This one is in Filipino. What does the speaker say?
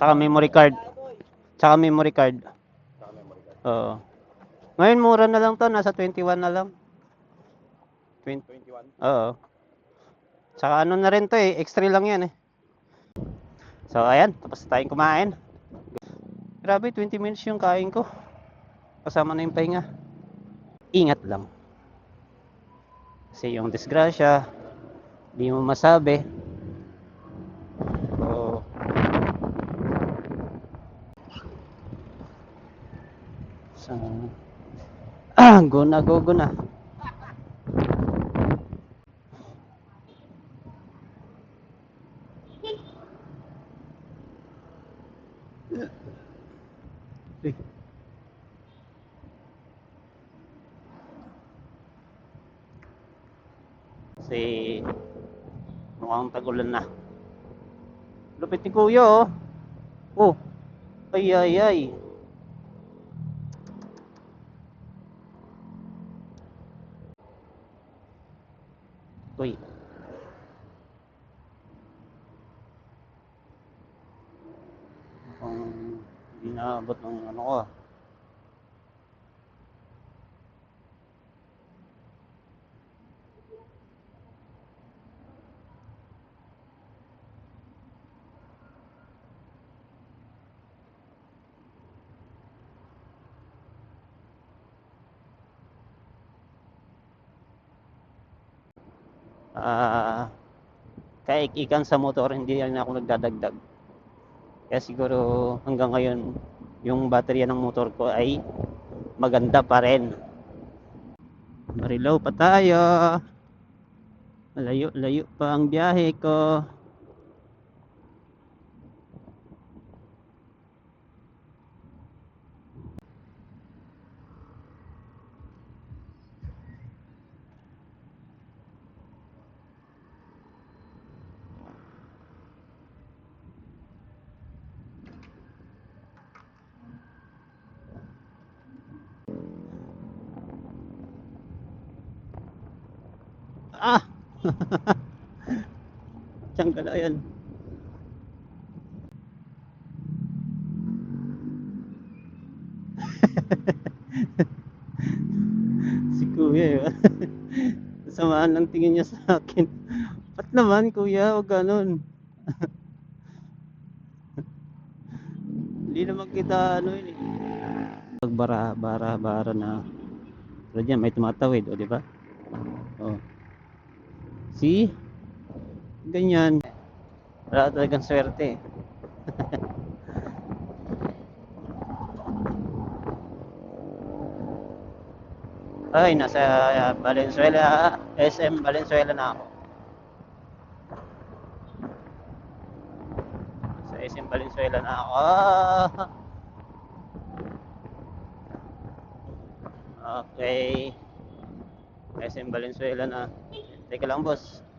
Tsaka memory card. Tsaka memory card. Saka memory card. Oo. Ngayon mura na lang to, nasa 21 na lang. 20. 21. Oo. Tsaka ano na rin to eh, extra lang yan eh. So ayan, tapos tayong kumain. Grabe, 20 minutes yung kain ko. Kasama na yung pahinga. Ingat lang. Kasi yung disgrasya, di mo masabi. So, so, ah, go na, go, go na. Kasi mukhang tagulan na. Lupit ni Kuya oh. Oh. Ay ay ay. Uy. Mukhang hindi naabot ng ano ko ah. Ah, kaikikan sa motor hindi na ako nagdadagdag. Kaya siguro hanggang ngayon yung baterya ng motor ko ay maganda pa rin. Marilaw pa tayo. Malayo, layo pa ang biyahe ko. Ah! Diyan ka na yan. si kuya yun. Samaan ng tingin niya sa akin. Ba't naman kuya? Huwag ganun. Hindi naman kita ano yun eh. Pagbara, bara, bara na. Pero dyan, may tumatawid, o di ba? Oh. See? Ganyan. Wala talagang swerte. Ay, nasa uh, Valenzuela, SM Valenzuela na ako. Sa SM Valenzuela na ako. Okay. SM Valenzuela na. Teka lang, boss.